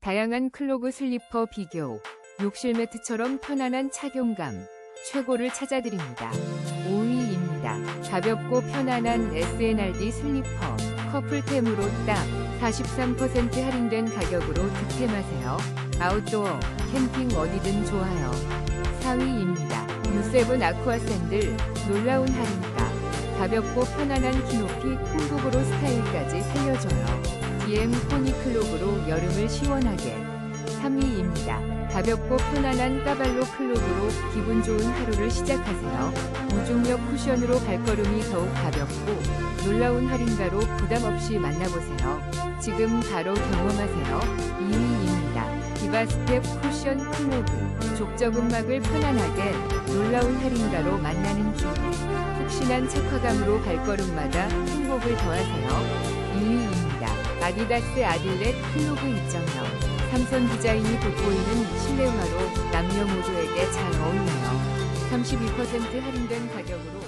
다양한 클로그 슬리퍼 비교, 욕실 매트처럼 편안한 착용감, 최고를 찾아드립니다. 5위입니다. 가볍고 편안한 SNRD 슬리퍼, 커플템으로 딱 43% 할인된 가격으로 득템하세요. 아웃도어, 캠핑 어디든 좋아요. 4위입니다. U7 아쿠아 샌들, 놀라운 할인가. 가볍고 편안한 키높이 콩고브로 스타일까지 DM 포니클로그로 여름을 시원하게. 3위입니다. 가볍고 편안한 까발로 클로그로 기분 좋은 하루를 시작하세요. 무중력 쿠션으로 발걸음이 더욱 가볍고 놀라운 할인가로 부담 없이 만나보세요. 지금 바로 경험하세요. 2위입니다. 디바스텝 쿠션 클로그 족저근막을 편안하게 놀라운 할인가로 만나는 기회. 푹신한 착화감으로 발걸음마다 행복을 더하세요. 2위입니다. 아디다스 아딜렛 클로그 2.0 삼선 디자인이 돋보이는 실내화로 남녀 모두에게 잘 어울려요. 32% 할인된 가격으로